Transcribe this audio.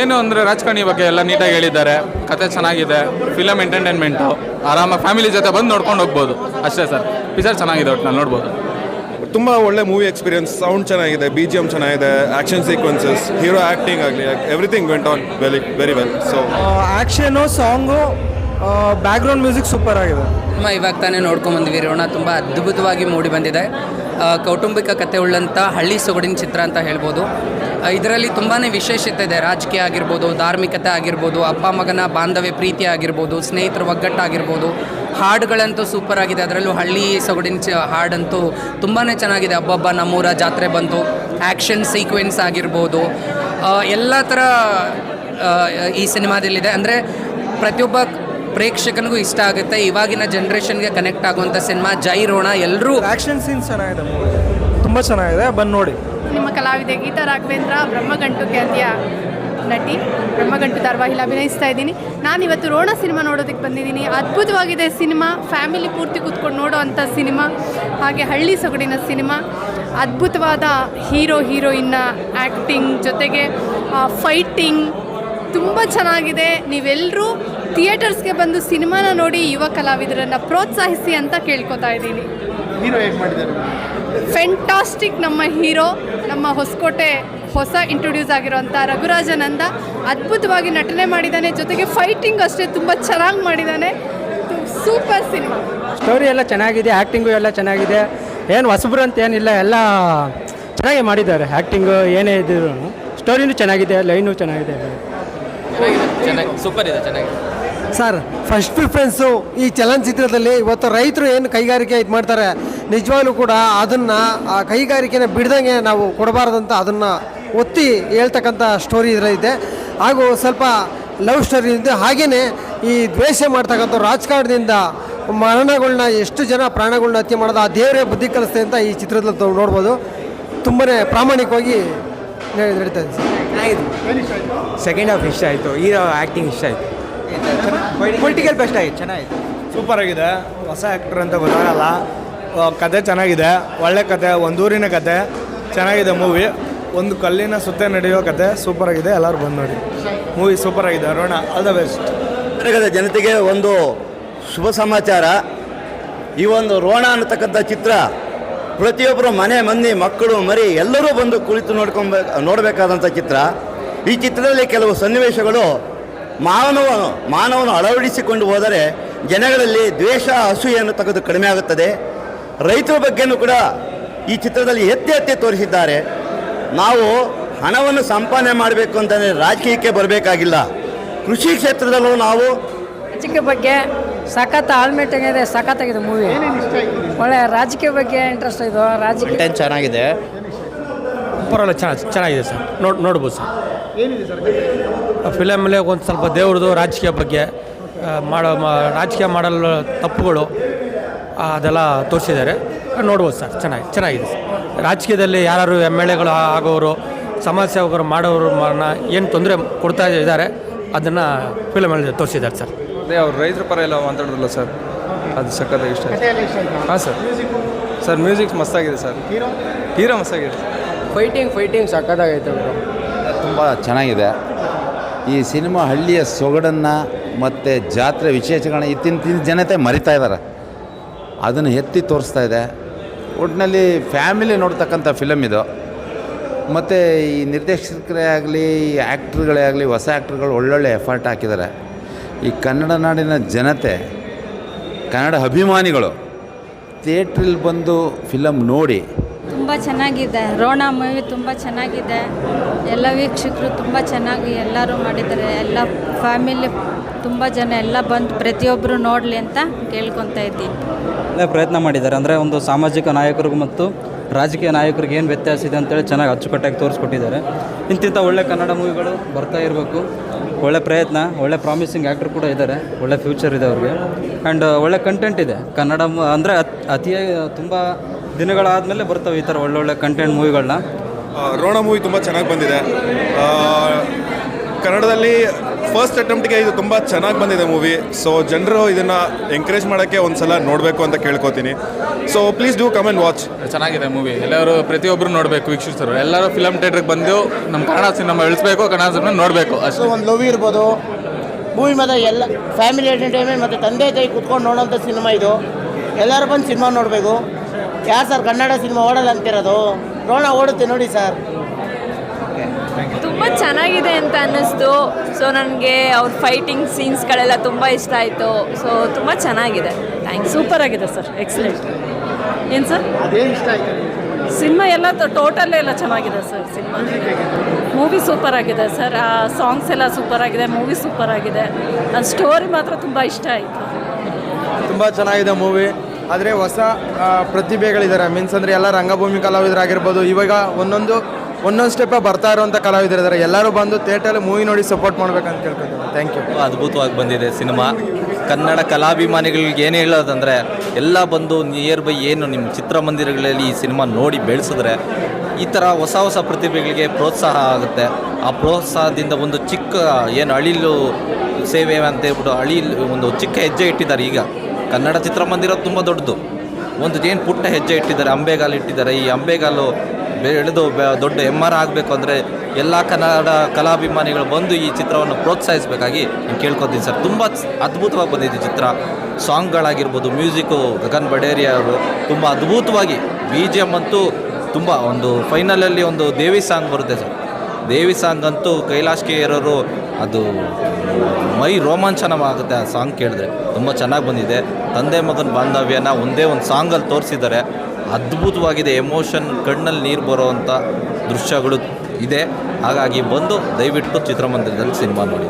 ಏನು ಅಂದರೆ ರಾಜಕಾರಣಿ ಬಗ್ಗೆ ಎಲ್ಲ ನೀಟಾಗಿ ಹೇಳಿದ್ದಾರೆ. ಕತೆ ಚೆನ್ನಾಗಿದೆ. ಫಿಲಮ್ ಎಂಟರ್ಟೈನ್ಮೆಂಟು ಆರಾಮಾಗಿ ಫ್ಯಾಮಿಲಿ ಜೊತೆ ಬಂದು ನೋಡ್ಕೊಂಡು ಹೋಗ್ಬೋದು. ಅಷ್ಟೇ ಸರ್. ಪಿಕ್ಚರ್ ಚೆನ್ನಾಗಿದೆ ಒಟ್ಟು ನೋಡ್ಬೋದು. ತುಂಬ ಒಳ್ಳೆ ಮೂವಿ ಎಕ್ಸ್ಪೀರಿಯನ್ಸ್ ಸೌಂಡ್ ಚೆನ್ನಾಗಿದೆ ಬಿ ಜಿ ಎಂ ಚೆನ್ನಾಗಿದೆ ಆ್ಯಕ್ಷನ್ ಸೀಕ್ವೆನ್ಸಸ್ ಹೀರೋ ಆ್ಯಕ್ಟಿಂಗ್ ಆಗಲಿ everything went on very very well so action song background music super ಆಗಿದೆ. ತುಂಬ ಇವಾಗ ತಾನೇ ನೋಡ್ಕೊಂಡು ಬಂದ್ವಿ ರೋಣ ತುಂಬ ಅದ್ಭುತವಾಗಿ ಮೂಡಿ ಬಂದಿದೆ. ಕೌಟುಂಬಿಕ ಕತೆ ಉಳ್ಳಂಥ ಹಳ್ಳಿ ಸೊಗಡಿನ ಚಿತ್ರ ಅಂತ ಹೇಳ್ಬೋದು. ಇದರಲ್ಲಿ ತುಂಬಾ ವಿಶೇಷತೆ ಇದೆ. ರಾಜಕೀಯ ಆಗಿರ್ಬೋದು, ಧಾರ್ಮಿಕತೆ ಆಗಿರ್ಬೋದು, ಅಪ್ಪ ಮಗನ ಬಾಂಧವ್ಯ ಪ್ರೀತಿ ಆಗಿರ್ಬೋದು, ಸ್ನೇಹಿತರ ಒಗ್ಗಟ್ಟಾಗಿರ್ಬೋದು. ಹಾಡುಗಳಂತೂ ಸೂಪರ್ ಆಗಿದೆ. ಅದರಲ್ಲೂ ಹಳ್ಳಿ ಸೊಗಡಿನ ಚ, ಹಾಡಂತೂ ತುಂಬಾ ಚೆನ್ನಾಗಿದೆ. ಹಬ್ಬಬ್ಬ ನಮ್ಮೂರ ಜಾತ್ರೆ ಬಂತು. ಆ್ಯಕ್ಷನ್ ಸೀಕ್ವೆನ್ಸ್ ಆಗಿರ್ಬೋದು. ಎಲ್ಲ ಥರ ಈ ಸಿನಿಮಾದಲ್ಲಿದೆ. ಅಂದರೆ ಪ್ರತಿಯೊಬ್ಬ ಪ್ರೇಕ್ಷಕನಿಗೂ ಇಷ್ಟ ಆಗುತ್ತೆ. ಇವಾಗಿನ ಜನ್ರೇಷನ್ಗೆ ಕನೆಕ್ಟ್ ಆಗುವಂಥ ಸಿನಿಮಾ ಜೈ ರೋಣ ಎಲ್ಲರೂ ಆ್ಯಕ್ಷನ್ ಸೀನ್ಸ್ ಚೆನ್ನಾಗಿದೆ ಮೂವಿ ತುಂಬ ಚೆನ್ನಾಗಿದೆ. ಬಂದು ನೋಡಿ. ನಿಮ್ಮ ಕಲಾವಿದೆ ಗೀತಾ ರಾಘವೇಂದ್ರ ಬ್ರಹ್ಮಗಂಟು ಖ್ಯಾತಿಯ ನಟಿ ಬ್ರಹ್ಮಗಂಟು ಧಾರವಾಹಿಲಿ ಅಭಿನಯಿಸ್ತಾ ಇದ್ದೀನಿ. ನಾನು ಇವತ್ತು ರೋಣ ಸಿನಿಮಾ ನೋಡೋದಕ್ಕೆ ಬಂದಿದ್ದೀನಿ. ಅದ್ಭುತವಾಗಿದೆ ಸಿನಿಮಾ. ಫ್ಯಾಮಿಲಿ ಪೂರ್ತಿ ಕೂತ್ಕೊಂಡು ನೋಡೋ ಅಂಥ ಸಿನಿಮಾ. ಹಾಗೆ ಹಳ್ಳಿ ಸೊಗಡಿನ ಸಿನಿಮಾ. ಅದ್ಭುತವಾದ ಹೀರೋ ಹೀರೋಯಿನ್ನ ಆ್ಯಕ್ಟಿಂಗ್ ಜೊತೆಗೆ ಫೈಟಿಂಗ್ ತುಂಬ ಚೆನ್ನಾಗಿದೆ. ನೀವೆಲ್ಲರೂ ಥಿಯೇಟರ್ಸ್ಗೆ ಬಂದು ಸಿನಿಮಾನ ನೋಡಿ ಯುವ ಕಲಾವಿದರನ್ನು ಪ್ರೋತ್ಸಾಹಿಸಿ ಅಂತ ಕೇಳ್ಕೊತಾ ಇದ್ದೀನಿ. ಫೆಂಟಾಸ್ಟಿಕ್ ನಮ್ಮ ಹೀರೋ ನಮ್ಮ ಹೊಸಕೋಟೆ ಹೊಸ ಇಂಟ್ರೊಡ್ಯೂಸ್ ಆಗಿರೋಂಥ ರಘುರಾಜನಂದ ಅದ್ಭುತವಾಗಿ ನಟನೆ ಮಾಡಿದ್ದಾನೆ ಜೊತೆಗೆ ಫೈಟಿಂಗ್ ಅಷ್ಟೇ ತುಂಬ ಚೆನ್ನಾಗಿ ಮಾಡಿದ್ದಾನೆ. ಸೂಪರ್ ಸಿನಿಮಾ ಸ್ಟೋರಿ ಎಲ್ಲ ಚೆನ್ನಾಗಿದೆ ಆ್ಯಕ್ಟಿಂಗು ಎಲ್ಲ ಚೆನ್ನಾಗಿದೆ. ಏನು ಹೊಸಬ್ರು ಅಂತ ಏನಿಲ್ಲ ಎಲ್ಲ ಚೆನ್ನಾಗಿ ಮಾಡಿದ್ದಾರೆ. ಆ್ಯಕ್ಟಿಂಗು ಏನೇ ಇದ್ರೂ ಸ್ಟೋರಿನೂ ಚೆನ್ನಾಗಿದೆ ಲೈನು ಚೆನ್ನಾಗಿದೆ. ಚೆನ್ನಾಗಿ ಸೂಪರ್ ಇದೆ ಚೆನ್ನಾಗಿದೆ. ಸರ್ ಫಸ್ಟ್ ಪ್ರಿಫ್ರೆನ್ಸು ಈ ಚಲನಚಿತ್ರದಲ್ಲಿ ಇವತ್ತು ರೈತರು ಏನು ಕೈಗಾರಿಕೆ ಇದು ಮಾಡ್ತಾರೆ, ನಿಜವಾಗ್ಲೂ ಕೂಡ ಅದನ್ನು, ಆ ಕೈಗಾರಿಕೆನ ಬಿಡ್ದಂಗೆ ನಾವು ಕೊಡಬಾರ್ದಂತ ಅದನ್ನು ಒತ್ತಿ ಹೇಳ್ತಕ್ಕಂಥ ಸ್ಟೋರಿ ಇದರಲ್ಲಿದೆ ಹಾಗೂ ಸ್ವಲ್ಪ ಲವ್ ಸ್ಟೋರಿ ಇದೆ. ಹಾಗೆಯೇ ಈ ದ್ವೇಷ ಮಾಡ್ತಕ್ಕಂಥ ರಾಜಕಾರಣದಿಂದ ಮರಣಗಳನ್ನ ಎಷ್ಟು ಜನ ಪ್ರಾಣಗಳನ್ನ ಹತ್ಯೆ ಮಾಡೋದು, ಆ ದೇವರೇ ಬುದ್ಧಿ ಕಲಿಸ್ತೆ ಅಂತ ಈ ಚಿತ್ರದಲ್ಲಿ ನಾವು ನೋಡ್ಬೋದು. ತುಂಬಾ ಪ್ರಾಮಾಣಿಕವಾಗಿ ನಡೆ- ನಡೀತಾ ಇದೆ ಸೆಕೆಂಡ್ ಹಾಫ್ ಇಷ್ಟ ಆಯಿತು ಹೀರೋ ಆ್ಯಕ್ಟಿಂಗ್ ಇಷ್ಟ ಆಯಿತು ಪೊಲಿಟಿಕಲ್ ಬೆಸ್ಟ್ ಆಗಿದೆ ಚೆನ್ನಾಗಿದೆ. ಸೂಪರ್ ಆಗಿದೆ. ಹೊಸ ಆ್ಯಕ್ಟರ್ ಅಂತ ಗೊತ್ತಾಗಲ್ಲ. ಕತೆ ಚೆನ್ನಾಗಿದೆ. ಒಳ್ಳೆ ಕತೆ ಒಂದೂರಿನ ಕತೆ. ಚೆನ್ನಾಗಿದೆ ಮೂವಿ ಒಂದು ಕಲ್ಲಿನ ಸುತ್ತ ನಡೆಯೋ ಕತೆ ಸೂಪರ್ ಆಗಿದೆ. ಎಲ್ಲರೂ ಬಂದು ನೋಡಿ. ಮೂವಿ ಸೂಪರ್ ಆಗಿದೆ. ಅರೋಣ ಆಲ್ ದ ಬೆಸ್ಟ್ ಕರ್ನಾಟಕದ ಜನತೆಗೆ ಒಂದು ಶುಭ ಸಮಾಚಾರ. ಈ ಒಂದು ರೋಣ ಅನ್ನತಕ್ಕಂಥ ಚಿತ್ರ ಪ್ರತಿಯೊಬ್ಬರು ಮನೆ ಮಂದಿ ಮಕ್ಕಳು ಮರಿ ಎಲ್ಲರೂ ಬಂದು ಕುಳಿತು ನೋಡ್ಕೊಂಬ ನೋಡಬೇಕಾದಂಥ ಚಿತ್ರ. ಈ ಚಿತ್ರದಲ್ಲಿ ಕೆಲವು ಸನ್ನಿವೇಶಗಳು ಮಾನವನು ಮಾನವನು ಅಳವಡಿಸಿಕೊಂಡು ಹೋದರೆ ಜನಗಳಲ್ಲಿ ದ್ವೇಷ ಅಸೂಯೆಯನ್ನು ತೆಗೆದು ಕಡಿಮೆ ಆಗುತ್ತದೆ. ರೈತರ ಬಗ್ಗೆನೂ ಕೂಡ ಈ ಚಿತ್ರದಲ್ಲಿ ಎತ್ತಿ ಎತ್ತಿ ತೋರಿಸಿದ್ದಾರೆ. ನಾವು ಹಣವನ್ನು ಸಂಪಾದನೆ ಮಾಡಬೇಕು ಅಂತಂದರೆ ರಾಜಕೀಯಕ್ಕೆ ಬರಬೇಕಾಗಿಲ್ಲ. ಕೃಷಿ ಕ್ಷೇತ್ರದಲ್ಲೂ ನಾವು ರಾಜಕೀಯ ಬಗ್ಗೆ ಸಖತ್ ಆಲ್ಮೇಟ್ ಆಗಿದೆ ಸಖತ್ತಾಗಿದೆ ಮೂವಿ ಒಳ್ಳೆ ರಾಜಕೀಯ ಬಗ್ಗೆ ಇಂಟ್ರೆಸ್ಟ್ ಇದು ರಾಜಕೀಯ ಚೆನ್ನಾಗಿದೆ. ಪರವಾಗಿಲ್ಲ ಚೆನ್ನಾಗಿ ಚೆನ್ನಾಗಿದೆ ಸರ್. ನೋಡ್ ನೋಡ್ಬೋದು ಸರ್. ಫಿಲಮಲ್ಲಿ ಒಂದು ಸ್ವಲ್ಪ ದೇವ್ರದ್ದು ರಾಜಕೀಯ ಬಗ್ಗೆ ಮಾಡೋ ಮ- ರಾಜಕೀಯ ಮಾಡಲು ತಪ್ಪುಗಳು ಅದೆಲ್ಲ ತೋರಿಸಿದ್ದಾರೆ. ನೋಡ್ಬೋದು ಸರ್ ಚೆನ್ನಾಗಿ ಚೆನ್ನಾಗಿದೆ ಸರ್. ರಾಜಕೀಯದಲ್ಲಿ ಯಾರು ಎಂ ಎಲ್ ಎಗಳು ಆಗೋರು ಸಮಾಜ ಸೇವಕರು ಮಾಡೋರು ಏನು ತೊಂದರೆ ಕೊಡ್ತಾ ಇದ್ದಾರೆ ಅದನ್ನು ಫಿಲಮಲ್ಲಿ ತೋರಿಸಿದ್ದಾರೆ ಸರ್. ಅದೇ ಅವ್ರು ರೈತರ ಪರ ಎಲ್ಲ ಮಾತಾಡೋದಿಲ್ಲ ಸರ್ ಅದು ಸಕ್ಕತ್ತಾಗಿ ಇಷ್ಟ ಹಾಂ ಸರ್. ಸರ್ ಮ್ಯೂಸಿಕ್ ಮಸ್ತಾಗಿದೆ ಸರ್. ಹೀರೋ? ಮಸ್ತಾಗಿದೆ ಫೈಟಿಂಗ್ ಫೈಟಿಂಗ್ ಸಕ್ಕತ್ತಾಗೈತೆ ತುಂಬ ಚೆನ್ನಾಗಿದೆ. ಈ ಸಿನಿಮಾ ಹಳ್ಳಿಯ ಸೊಗಡನ್ನು ಮತ್ತು ಜಾತ್ರೆ ವಿಶೇಷಗಳನ್ನ ಇತ್ತಿನ ಜನತೆ ಮರಿತಾ ಇದ್ದಾರೆ ಅದನ್ನು ಎತ್ತಿ ತೋರಿಸ್ತಾ ಇದೆ. ಒಟ್ಟಿನಲ್ಲಿ ಫ್ಯಾಮಿಲಿ ನೋಡ್ತಕ್ಕಂಥ ಫಿಲಮ್ ಇದು. ಮತ್ತು ಈ ನಿರ್ದೇಶಕರೇ ಆಗಲಿ, ಈ ಆ್ಯಕ್ಟ್ರುಗಳೇ ಆಗಲಿ, ಹೊಸ ಆ್ಯಕ್ಟ್ರ್ಗಳು ಒಳ್ಳೊಳ್ಳೆ ಎಫರ್ಟ್ ಹಾಕಿದ್ದಾರೆ ಈ ಕನ್ನಡ ನಾಡಿನ ಜನತೆ, ಕನ್ನಡ ಅಭಿಮಾನಿಗಳು ಥಿಯೇಟ್ರಲ್ಲಿ ಬಂದು ಫಿಲಮ್ ನೋಡಿ ತುಂಬ ಚೆನ್ನಾಗಿದೆ. ರೋಣ ಮೂವಿ ತುಂಬ ಚೆನ್ನಾಗಿದೆ. ಎಲ್ಲ ವೀಕ್ಷಕರು ತುಂಬ ಚೆನ್ನಾಗಿ ಎಲ್ಲರೂ ಮಾಡಿದ್ದಾರೆ. ಎಲ್ಲ ಫ್ಯಾಮಿಲಿ ತುಂಬ ಜನ ಎಲ್ಲ ಬಂದು ಪ್ರತಿಯೊಬ್ಬರು ನೋಡಲಿ ಅಂತ ಕೇಳ್ಕೊತಾ ಇದ್ದೀನಿ. ಪ್ರಯತ್ನ ಮಾಡಿದ್ದಾರೆ. ಅಂದರೆ ಒಂದು ಸಾಮಾಜಿಕ ನಾಯಕರಿಗೂ ಮತ್ತು ರಾಜಕೀಯ ನಾಯಕರಿಗೆ ಏನು ವ್ಯತ್ಯಾಸ ಇದೆ ಅಂತೇಳಿ ಚೆನ್ನಾಗಿ ಅಚ್ಚುಕಟ್ಟಾಗಿ ತೋರಿಸ್ಕೊಟ್ಟಿದ್ದಾರೆ. ಇಂತಿಂಥ ಒಳ್ಳೆ ಕನ್ನಡ ಮೂವಿಗಳು ಬರ್ತಾ ಇರಬೇಕು. ಒಳ್ಳೆ ಪ್ರಯತ್ನ, ಒಳ್ಳೆ ಪ್ರಾಮಿಸಿಂಗ್ ಆ್ಯಕ್ಟರ್ ಕೂಡ ಇದ್ದಾರೆ. ಒಳ್ಳೆ ಫ್ಯೂಚರ್ ಇದೆ ಅವ್ರಿಗೆ. ಆ್ಯಂಡ್ ಒಳ್ಳೆ ಕಂಟೆಂಟ್ ಇದೆ. ಕನ್ನಡ ಅಂದರೆ ಅತಿಯಾಗಿ ತುಂಬ ದಿನಗಳಾದಮೇಲೆ ಬರ್ತವೆ ಈ ಥರ ಒಳ್ಳೊಳ್ಳೆ ಕಂಟೆಂಟ್ ಮೂವಿಗಳನ್ನ ರೋಣ ಮೂವಿ ತುಂಬ ಚೆನ್ನಾಗಿ ಬಂದಿದೆ. ಕನ್ನಡದಲ್ಲಿ ಫಸ್ಟ್ ಅಟೆಂಪ್ಟ್ಗೆ ಇದು ತುಂಬ ಚೆನ್ನಾಗಿ ಬಂದಿದೆ ಮೂವಿ. ಸೊ ಜನರು ಇದನ್ನು ಎಂಕರೇಜ್ ಮಾಡೋಕ್ಕೆ ಒಂದು ಸಲ ನೋಡಬೇಕು ಅಂತ ಕೇಳ್ಕೊತೀನಿ. So please do come and watch ಚೆನ್ನಾಗಿದೆ ಮೂವಿ. ಎಲ್ಲರೂ ಪ್ರತಿಯೊಬ್ಬರು ನೋಡಬೇಕು ವೀಕ್ಷಿಸರು. ಎಲ್ಲರೂ ಫಿಲಮ್ ಥಿಯೇಟ್ರಿಗೆ ಬಂದು ನಮ್ಮ ಕನ್ನಡ ಸಿನಿಮಾ ಇಳಿಸ್ಬೇಕು ಕನ್ನಡ ಸಿನಿಮಾ ನೋಡಬೇಕು ಅಷ್ಟು. ಒಂದು ಲವ್ ಇರ್ಬೋದು. ಮೂವಿ ಮತ್ತು ಎಲ್ಲ ಫ್ಯಾಮಿಲಿ ಎಂಟರ್ಟೈನ್ಮೆಂಟ್ ಮತ್ತು ತಂದೆ ತಾಯಿ ಕುತ್ಕೊಂಡು ನೋಡೋಂಥ ಸಿನಿಮಾ ಇದು. ಎಲ್ಲರೂ ಬಂದು ಸಿನಿಮಾ ನೋಡಬೇಕು. ಯಾರು ಸರ್ ಕನ್ನಡ ಸಿನಿಮಾ ಓಡಲ್ಲ ಅಂತಿರೋದು? ರೋಣ ಓಡುತ್ತೆ ನೋಡಿ ಸರ್. ತುಂಬ ಚೆನ್ನಾಗಿದೆ ಅಂತ ಅನ್ನಿಸ್ತು. ಸೊ ನನಗೆ ಅವ್ರ ಫೈಟಿಂಗ್ ಸೀನ್ಸ್ಗಳೆಲ್ಲ ತುಂಬ ಇಷ್ಟ ಆಯಿತು. ಸೊ ತುಂಬ ಚೆನ್ನಾಗಿದೆ. ಥ್ಯಾಂಕ್ಸ್ ಸೂಪರ್ ಆಗಿದೆ ಸರ್. ಎಕ್ಸಲೆಂಟ್ ಏನು ಸರ್? ಅದೇನು ಇಷ್ಟ ಆಯ್ತು ಸಿನಿಮಾ ಎಲ್ಲ ಟೋಟಲ್ ಎಲ್ಲ ಚೆನ್ನಾಗಿದೆ ಸರ್ ಸಿನಿಮಾ. ಮೂವಿ ಸೂಪರ್ ಆಗಿದೆ ಸರ್. ಆ ಸಾಂಗ್ಸ್ ಎಲ್ಲ ಸೂಪರ್ ಆಗಿದೆ. ಮೂವಿ ಸೂಪರ್ ಆಗಿದೆ. ನನ್ನ ಸ್ಟೋರಿ ಮಾತ್ರ ತುಂಬ ಇಷ್ಟ ಆಯಿತು. ತುಂಬ ಚೆನ್ನಾಗಿದೆ ಮೂವಿ ಆದರೆ ಹೊಸ ಪ್ರತಿಭೆಗಳಿದ್ದಾರೆ ಮೀನ್ಸ್ ಅಂದರೆ ಎಲ್ಲ ರಂಗಭೂಮಿ ಕಲಾವಿದರಾಗಿರ್ಬೋದು, ಇವಾಗ ಒಂದೊಂದು ಒಂದೊಂದು ಸ್ಟೆಪ್ ಬರ್ತಾ ಇರುವಂಥ ಕಲಾವಿದರಿದ್ದಾರೆ ಎಲ್ಲರೂ ಬಂದು ಥಿಯೇಟರಲ್ಲಿ ಮೂವಿ ನೋಡಿ ಸಪೋರ್ಟ್ ಮಾಡ್ಬೇಕಂತ ಕೇಳ್ಕೊತೀನಿ. ಥ್ಯಾಂಕ್ ಯು ಅದ್ಭುತವಾಗಿ ಬಂದಿದೆ ಸಿನಿಮಾ. ಕನ್ನಡ ಕಲಾಭಿಮಾನಿಗಳಿಗೆ ಏನು ಹೇಳೋದಂದರೆ, ಎಲ್ಲ ಬಂದು ನಿಯರ್ ಬೈ ಏನು ನಿಮ್ಮ ಚಿತ್ರಮಂದಿರಗಳಲ್ಲಿ ಈ ಸಿನಿಮಾ ನೋಡಿ ಬೆಳೆಸಿದ್ರೆ, ಈ ಥರ ಹೊಸ ಹೊಸ ಪ್ರತಿಭೆಗಳಿಗೆ ಪ್ರೋತ್ಸಾಹ ಆಗುತ್ತೆ. ಆ ಪ್ರೋತ್ಸಾಹದಿಂದ ಒಂದು ಚಿಕ್ಕ, ಏನು ಅಳಿಲು ಸೇವೆ ಅಂತ ಹೇಳ್ಬಿಟ್ಟು ಅಳಿಲು ಒಂದು ಚಿಕ್ಕ ಹೆಜ್ಜೆ ಇಟ್ಟಿದ್ದಾರೆ ಈಗ. ಕನ್ನಡ ಚಿತ್ರಮಂದಿರ ತುಂಬ ದೊಡ್ಡದು. ಒಂದು ಏನು ಪುಟ್ಟ ಹೆಜ್ಜೆ ಇಟ್ಟಿದ್ದಾರೆ, ಅಂಬೆಗಾಲು ಇಟ್ಟಿದ್ದಾರೆ. ಈ ಅಂಬೆಗಾಲು ಬೆಳೆದು ದೊಡ್ಡ ಎಂ ಆರ್ ಆಗಬೇಕು ಅಂದರೆ ಎಲ್ಲ ಕನ್ನಡ ಕಲಾಭಿಮಾನಿಗಳು ಬಂದು ಈ ಚಿತ್ರವನ್ನು ಪ್ರೋತ್ಸಾಹಿಸಬೇಕಾಗಿ ನಾನು ಕೇಳ್ಕೊತೀನಿ ಸರ್. ತುಂಬ ಅದ್ಭುತವಾಗಿ ಬಂದಿದೆ ಚಿತ್ರ. ಸಾಂಗ್ಗಳಾಗಿರ್ಬೋದು ಮ್ಯೂಸಿಕ್ಕು ಗಗನ್ ಬಡೇರಿ ಅವರು ತುಂಬ ಅದ್ಭುತವಾಗಿ ಬಿ ಜಿ ಎಂ ಅಂತೂ ತುಂಬ ಒಂದು ಫೈನಲಲ್ಲಿ ಒಂದು ದೇವಿ ಸಾಂಗ್ ಬರುತ್ತೆ ಸರ್. ದೇವಿ ಸಾಂಗ್ ಅಂತೂ ಕೈಲಾಶ್ ಕೆ ಇರೋರು ಅದು ಮೈ ರೋಮಾಂಚನವಾಗುತ್ತೆ ಆ ಸಾಂಗ್ ಕೇಳಿದ್ರೆ. ತುಂಬ ಚೆನ್ನಾಗಿ ಬಂದಿದೆ. ತಂದೆ ಮಗನ ಬಾಂಧವ್ಯನ ಒಂದೇ ಒಂದು ಸಾಂಗಲ್ಲಿ ತೋರಿಸಿದ್ದಾರೆ. ಅದ್ಭುತವಾಗಿದೆ ಎಮೋಷನ್, ಕಣ್ಣಲ್ಲಿ ನೀರು ಬರೋವಂಥ ದೃಶ್ಯಗಳು ಇದೆ. ಹಾಗಾಗಿ ಬಂದು ದಯವಿಟ್ಟು ಚಿತ್ರಮಂದಿರದಲ್ಲಿ ಸಿನಿಮಾ ನೋಡಿ